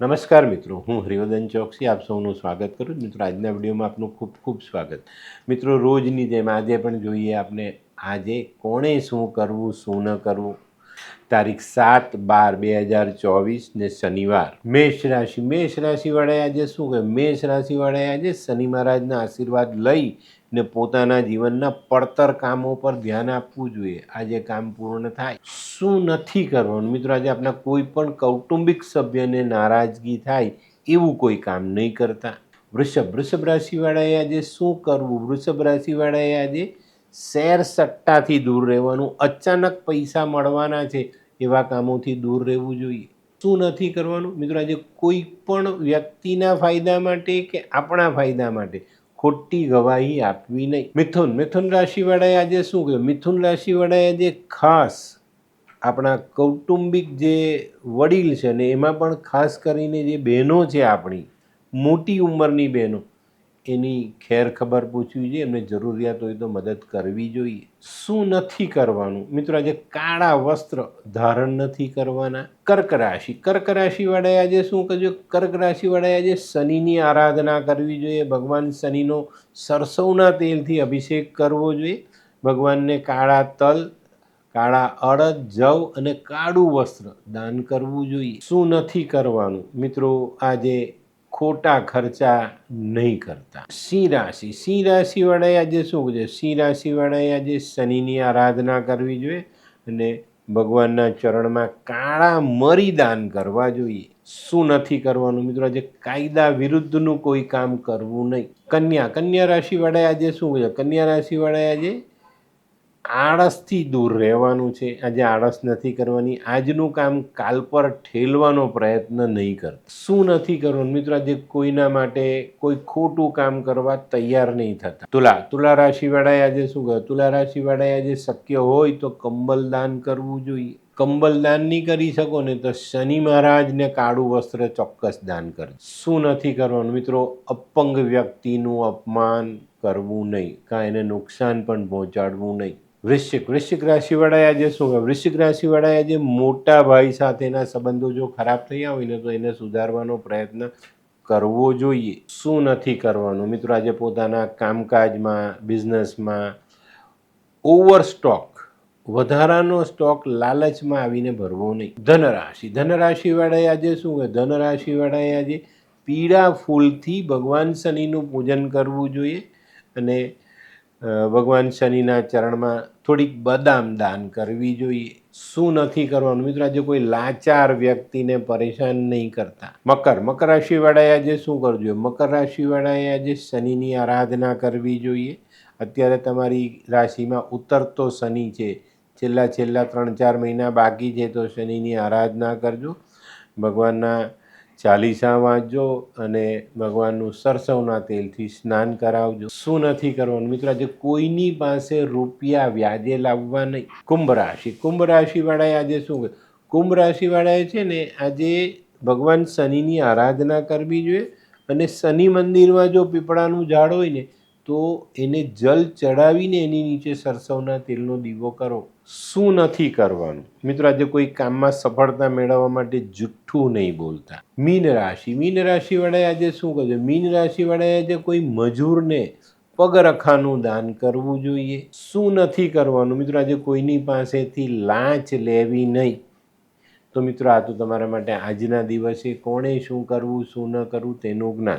નમસ્કાર મિત્રો, હું હરિવર્ધન ચોકસી, આપ સૌનું સ્વાગત કરું. મિત્રો, આજના વિડીયોમાં આપનું ખૂબ ખૂબ સ્વાગત મિત્રો, રોજની જેમ આજે પણ જોઈએ આપણે આજે કોણે શું કરવું, શું ન કરવું તારીખ સાત બાર બે હજાર ચોવીસ ને શનિવાર. મેષ રાશિ. મેષ રાશિવાળાએ આજે શું કહે મેષ રાશિવાળાએ આજે શનિ મહારાજના આશીર્વાદ લઈ ને પોતાના જીવનના પડતર કામો પર ધ્યાન આપવું જોઈએ. આજે કામ પૂર્ણ થાય. શું નથી કરવાનું? મિત્રો, આજે આપણા કોઈ પણ કૌટુંબિક સભ્યને નારાજગી થાય એવું કોઈ કામ નહીં કરતા. વૃષભ. વૃષભ રાશિવાળાએ આજે શું કરવું? વૃષભ રાશિવાળાએ આજે શેર સટ્ટાથી દૂર રહેવાનું, અચાનક પૈસા મળવાના છે એવા કામોથી દૂર રહેવું જોઈએ. શું નથી કરવાનું? મિત્રો, આજે કોઈ પણ વ્યક્તિના ફાયદા માટે કે આપણા ફાયદા માટે ખોટી ગવાહી આપવી નહીં. મિથુન મિથુન રાશિવાળાએ આજે શું કહ્યું મિથુન રાશિવાળાએ આજે ખાસ આપણા કૌટુંબિક જે વડીલ છે ને, એમાં પણ ખાસ કરીને જે બહેનો છે આપણી, મોટી ઉંમરની બહેનો એની ખેર ખબર પૂછવી જોઈએ, એમને જરૂરિયાત હોય તો મદદ કરવી જોઈએ. શું નથી કરવાનું? મિત્રો, આજે કાળા વસ્ત્ર ધારણ નથી કરવાના. કર્ક રાશિ. કર્ક રાશિવાળાએ આજે શું કહ્યું કર્ક રાશિવાળાએ આજે શનિની આરાધના કરવી જોઈએ. ભગવાન શનિનો સરસવના તેલથી અભિષેક કરવો જોઈએ. ભગવાનને કાળા તલ, કાળા અડદ, જવ અને કાળું વસ્ત્ર દાન કરવું જોઈએ. શું નથી કરવાનું? મિત્રો, આજે ખોટા ખર્ચા નહીં કરતા. સિંહ રાશિ. સિંહ રાશિવાળાએ આજે શું છે? સિંહ રાશિવાળાએ આજે શનિની આરાધના કરવી જોઈએ અને ભગવાનના ચરણમાં કાળા મરી દાન કરવા જોઈએ. શું નથી કરવાનું મિત્રો? આજે કાયદા વિરુદ્ધનું કોઈ કામ કરવું નહીં. કન્યા. કન્યા રાશિવાળાએ આજે શું છે? કન્યા રાશિવાળાએ આજે આળસથી દૂર રહેવાનું છે. આજે આળસ નથી કરવાની. આજનું કામ કાલ પર ઠેલવાનો પ્રયત્ન નહીં કર. શું નથી કરવાનું? મિત્રો, આજે કોઈના માટે કોઈ ખોટું કામ કરવા તૈયાર નહીં થતા. તુલા તુલા રાશિવાળાએ આજે શું કહ્યું? તુલા રાશિવાળાએ આજે શક્ય હોય તો કંબલ દાન કરવું જોઈએ. કંબલ દાન નહીં કરી શકો ને તો શનિ મહારાજને કાળું વસ્ત્ર ચોક્કસ દાન કરે શું નથી કરવાનું? મિત્રો, અપંગ વ્યક્તિનું અપમાન કરવું નહીં. કાં એને નુકસાન પણ પહોંચાડવું નહીં. વૃશ્ચિક. વૃશ્ચિક રાશિવાળાએ આજે શું કહે વૃશ્ચિક રાશિવાળાએ આજે મોટા ભાઈ સાથેના સંબંધો જો ખરાબ થયા હોય ને તો એને સુધારવાનો પ્રયત્ન કરવો જોઈએ. શું નથી કરવાનું? મિત્રો, આજે પોતાના કામકાજમાં, બિઝનેસમાં ઓવર સ્ટોક વધારાનો સ્ટોક લાલચમાં આવીને ભરવો નહીં. ધનરાશિ. ધનરાશિવાળાએ આજે શું કહે ધનરાશિવાળાએ આજે પીળા ફૂલથી ભગવાન શનિનું પૂજન કરવું જોઈએ અને ભગવાન શનિના ચરણમાં થોડીક બદામ દાન કરવી જોઈએ. શું નથી કરવાનું? મિત્રો, આજે કોઈ લાચાર વ્યક્તિને પરેશાન નહીં કરતા. મકર મકર રાશિવાળાએ આજે શું કરવું જોઈએ? મકર રાશિવાળાએ આજે શનિની આરાધના કરવી જોઈએ. અત્યારે તમારી રાશિમાં ઉતરતો શનિ છે. છેલ્લા છેલ્લા ત્રણ ચાર મહિના બાકી છે તો શનિની આરાધના કરજો. ભગવાનના ચાલીસા વાંચજો અને ભગવાનનું સરસવના તેલથી સ્નાન કરાવજો. શું નથી કરવાનું? મિત્રો, આજે કોઈની પાસે રૂપિયા વ્યાજે લાવવા નહીં. કુંભ રાશિ. કુંભ રાશિવાળાએ આજે શું કુંભ રાશિવાળાએ છે ને, આજે ભગવાન શનિની આરાધના કરવી જોઈએ અને શનિ મંદિરમાં જો પીપળાનું ઝાડ હોય ને તો એને જલ ચડાવીને એની નીચે સરસવના તેલનો દીવો કરો. શું નથી કરવાનું? મિત્રો, આજે કોઈ કામમાં સફળતા મેળવવા માટે જુઠ્ઠું નહીં બોલતા. મીન રાશિ. મીન રાશિવાળાએ આજે શું કરજો મીન રાશિવાળાએ આજે કોઈ મજૂરને પગરખાનું દાન કરવું જોઈએ. શું નથી કરવાનું? મિત્રો, આજે કોઈની પાસેથી લાંચ લેવી નહીં. તો મિત્રો, આ તો તમારા માટે આજના દિવસે કોણે શું કરવું, શું ન કરવું તેનું જ્ઞાન.